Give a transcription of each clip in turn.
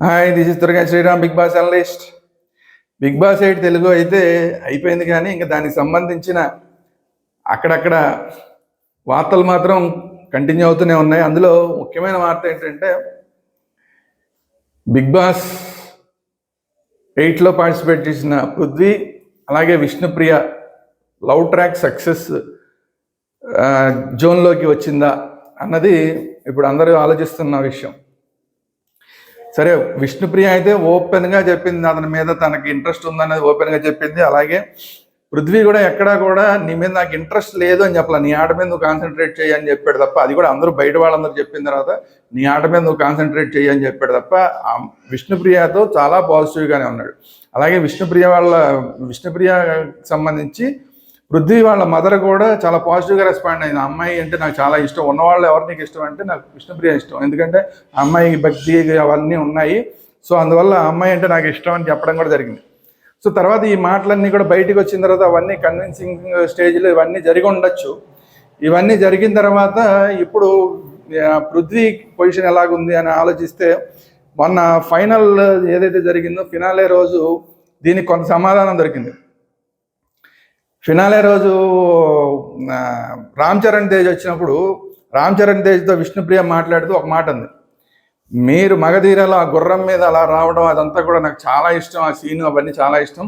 Hi this is Durga Sriram Bigg Boss analyst Bigg Boss eight Telugu అయితే అయిపోయింది కానీ ఇంకా దానికి సంబంధించిన అక్కడక్కడ వార్తలు మాత్రం కంటిన్యూ అవుతూనే ఉన్నాయి. అందులో ముఖ్యమైన వార్త ఏంటంటే బిగ్ బాస్ ఎయిట్లో పార్టిసిపేట్ చేసిన పృథ్వీ అలాగే విష్ణుప్రియ లవ్ ట్రాక్ సక్సెస్ జోన్లోకి వచ్చిందా అన్నది ఇప్పుడు అందరూ ఆలోచిస్తున్న విషయం. సరే విష్ణుప్రియ అయితే ఓపెన్గా చెప్పింది అతని మీద తనకి ఇంట్రెస్ట్ ఉందనేది ఓపెన్గా చెప్పింది. అలాగే పృథ్వీ కూడా ఎక్కడా కూడా నీ మీద నాకు ఇంట్రెస్ట్ లేదు అని చెప్పాలి. నీ ఆట మీద నువ్వు కాన్సన్ట్రేట్ చేయి అని చెప్పాడు తప్ప అది కూడా అందరూ బయట వాళ్ళందరూ చెప్పిన తర్వాత నీ ఆట మీద నువ్వు కాన్సన్ట్రేట్ చేయి అని చెప్పాడు తప్ప విష్ణుప్రియతో చాలా పాజిటివ్గానే ఉన్నాడు. అలాగే విష్ణుప్రియ వాళ్ళ విష్ణుప్రియ సంబంధించి పృథ్వీ వాళ్ళ మదర్ కూడా చాలా పాజిటివ్గా రెస్పాండ్ అయింది. అమ్మాయి అంటే నాకు చాలా ఇష్టం. ఉన్నవాళ్ళు ఎవరు నీకు ఇష్టం అంటే నాకు విష్ణుప్రియ ఇష్టం. ఎందుకంటే ఆ అమ్మాయి భక్తి అవన్నీ ఉన్నాయి. సో అందువల్ల అమ్మాయి అంటే నాకు ఇష్టం అని చెప్పడం కూడా జరిగింది. సో తర్వాత ఈ మాటలన్నీ కూడా బయటికి వచ్చిన తర్వాత అవన్నీ కన్విన్సింగ్ స్టేజ్లో ఇవన్నీ జరిగి ఉండొచ్చు. ఇవన్నీ జరిగిన తర్వాత ఇప్పుడు పృథ్వీ పొజిషన్ ఎలాగుంది అని ఆలోచిస్తే మొన్న ఫైనల్ ఏదైతే జరిగిందో ఫినాలే రోజు దీనికి కొంత సమాధానం దొరికింది. ఫినాలే రోజు రామ్ చరణ్ తేజ్ వచ్చినప్పుడు రామ్ చరణ్ తేజ్తో విష్ణుప్రియ మాట్లాడుతూ ఒక మాట ఉంది మీరు మగధీరలో ఆ గుర్రం మీద అలా రావడం అదంతా కూడా నాకు చాలా ఇష్టం ఆ సీను అవన్నీ చాలా ఇష్టం.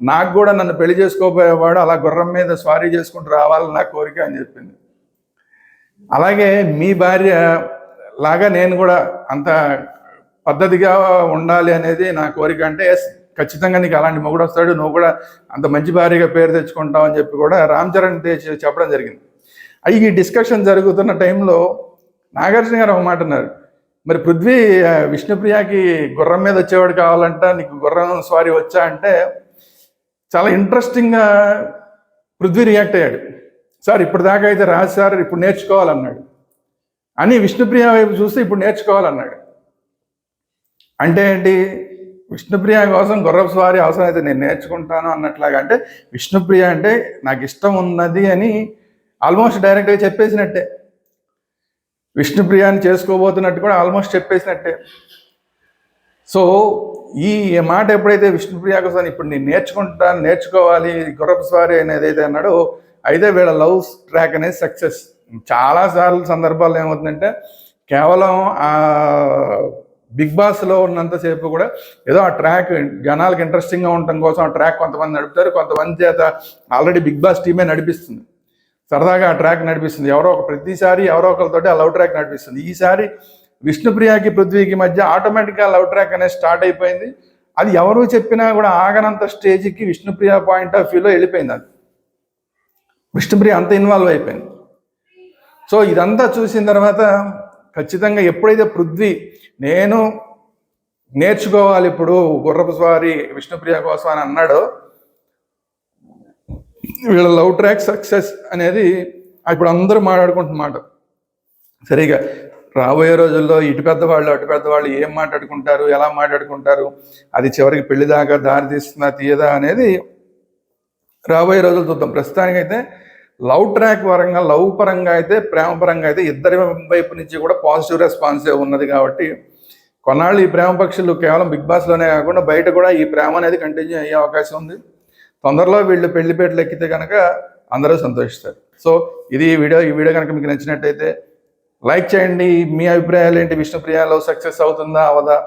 నాకు కూడా నన్ను పెళ్ళి చేసుకోబోయేవాడు అలా గుర్రం మీద స్వారీ చేసుకుంటూ రావాలని నా కోరిక అని చెప్పింది. అలాగే మీ భార్య లాగా నేను కూడా అంత పద్ధతిగా ఉండాలి అనేది నా కోరిక అంటే ఎస్ ఖచ్చితంగా నీకు అలాంటి మొగుడు వస్తాడు నువ్వు కూడా అంత మంచి భార్యగా పేరు తెచ్చుకుంటావు అని చెప్పి కూడా రామ్ చరణ్ చెప్పడం జరిగింది. అవి ఈ డిస్కషన్ జరుగుతున్న టైంలో నాగార్జున గారు ఒక మాట అన్నారు. మరి పృథ్వీ విష్ణుప్రియకి గుర్రం మీద వచ్చేవాడు కావాలంట నీకు గుర్రం స్వారీ వచ్చా అంటే చాలా ఇంట్రెస్టింగ్గా పృథ్వీ రియాక్ట్ అయ్యాడు. సార్ ఇప్పుడు దాకా అయితే రాజు సార్ ఇప్పుడు నేర్చుకోవాలన్నాడు. అని విష్ణుప్రియ వైపు చూస్తే ఇప్పుడు నేర్చుకోవాలన్నాడు. అంటే ఏంటి? విష్ణుప్రియ కోసం గుర్రపు స్వారీ అవసరం అయితే నేను నేర్చుకుంటాను అన్నట్లాగా. అంటే విష్ణుప్రియ అంటే నాకు ఇష్టం ఉన్నది అని ఆల్మోస్ట్ డైరెక్ట్గా చెప్పేసినట్టే. విష్ణుప్రియాని చేసుకోబోతున్నట్టు కూడా ఆల్మోస్ట్ చెప్పేసినట్టే. సో ఈ మాట ఎప్పుడైతే విష్ణుప్రియ కోసం ఇప్పుడు నేను నేర్చుకుంటాను నేర్చుకోవాలి గుర్రపు స్వారీ అనేది అయితే అన్నాడో అయితే వీళ్ళ లవ్ ట్రాక్ అనేది సక్సెస్. చాలాసార్లు సందర్భాల్లో ఏమవుతుందంటే కేవలం బిగ్ బాస్లో ఉన్నంతసేపు కూడా ఏదో ఆ ట్రాక్ జనాలకు ఇంట్రెస్టింగ్గా ఉండటం కోసం ఆ ట్రాక్ కొంతమంది నడుపుతారు కొంతమంది చేత ఆల్రెడీ బిగ్ బాస్ టీమే నడిపిస్తుంది. సరదాగా ఆ ట్రాక్ నడిపిస్తుంది. ఎవరో ఒక ప్రతిసారి ఎవరో ఒకరితోటి ఆ లవ్ ట్రాక్ నడిపిస్తుంది. ఈసారి విష్ణుప్రియకి పృథ్వీకి మధ్య ఆటోమేటిక్గా లవ్ ట్రాక్ అనేది స్టార్ట్ అయిపోయింది. అది ఎవరు చెప్పినా కూడా ఆగనంత స్టేజ్కి విష్ణుప్రియ పాయింట్ ఆఫ్ వ్యూలో వెళ్ళిపోయింది అది. విష్ణుప్రియ అంత ఇన్వాల్వ్ అయిపోయింది. సో ఇదంతా చూసిన తర్వాత ఖచ్చితంగా ఎప్పుడైతే పృథ్వీ నేను నేర్చుకోవాలి ఇప్పుడు గుర్రపు స్వారి విష్ణుప్రియ కోసం అని అన్నాడో వీళ్ళ లవ్ ట్రాక్ సక్సెస్ అనేది ఇప్పుడు అందరూ మాట్లాడుకుంటున్నమాట. సరిగా రాబోయే రోజుల్లో ఇటు పెద్దవాళ్ళు అటు పెద్దవాళ్ళు ఏం మాట్లాడుకుంటారు ఎలా మాట్లాడుకుంటారు అది చివరికి పెళ్ళి దాకా దారి తీస్తుందా తీయదా అనేది రాబోయే రోజులు చూద్దాం. ప్రస్తుతానికైతే లవ్ ట్రాక్ పరంగా లవ్ పరంగా అయితే ప్రేమ పరంగా అయితే ఇద్దరి వైపు నుంచి కూడా పాజిటివ్ రెస్పాన్సే ఉన్నది కాబట్టి కొన్నాళ్ళు ఈ ప్రేమ పక్షులు కేవలం బిగ్ బాస్లోనే కాకుండా బయట కూడా ఈ ప్రేమ అనేది కంటిన్యూ అయ్యే అవకాశం ఉంది. తొందరలో వీళ్ళు పెళ్ళిపేటలు ఎక్కితే కనుక అందరూ సంతోషిస్తారు. సో ఇది ఈ వీడియో ఈ వీడియో కనుక మీకు నచ్చినట్టయితే లైక్ చేయండి. మీ అభిప్రాయాలు ఏంటి? విష్ణుప్రియ సక్సెస్ అవుతుందా అవదా?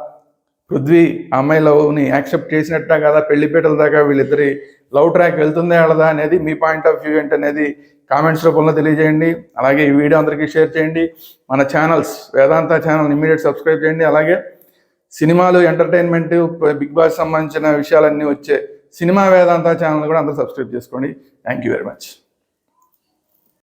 పృథ్వీ అమ్మాయి లవ్ని యాక్సెప్ట్ చేసినట్టా కదా? పెళ్ళిపీటల దాకా వీళ్ళిద్దరి లవ్ ట్రాక్ వెళ్తుందే వెళ్ళదా అనేది మీ పాయింట్ ఆఫ్ వ్యూ ఏంటనేది కామెంట్స్ రూపంలో తెలియజేయండి. అలాగే ఈ వీడియో అందరికీ షేర్ చేయండి. మన channels Vedanta channel immediate subscribe చేయండి. అలాగే సినిమాలు ఎంటర్టైన్మెంట్ బిగ్ బాస్ సంబంధించిన విషయాలన్నీ వచ్చే సినిమా వేదాంత ఛానల్ కూడా అందరూ సబ్స్క్రైబ్ చేసుకోండి. Thank you very much.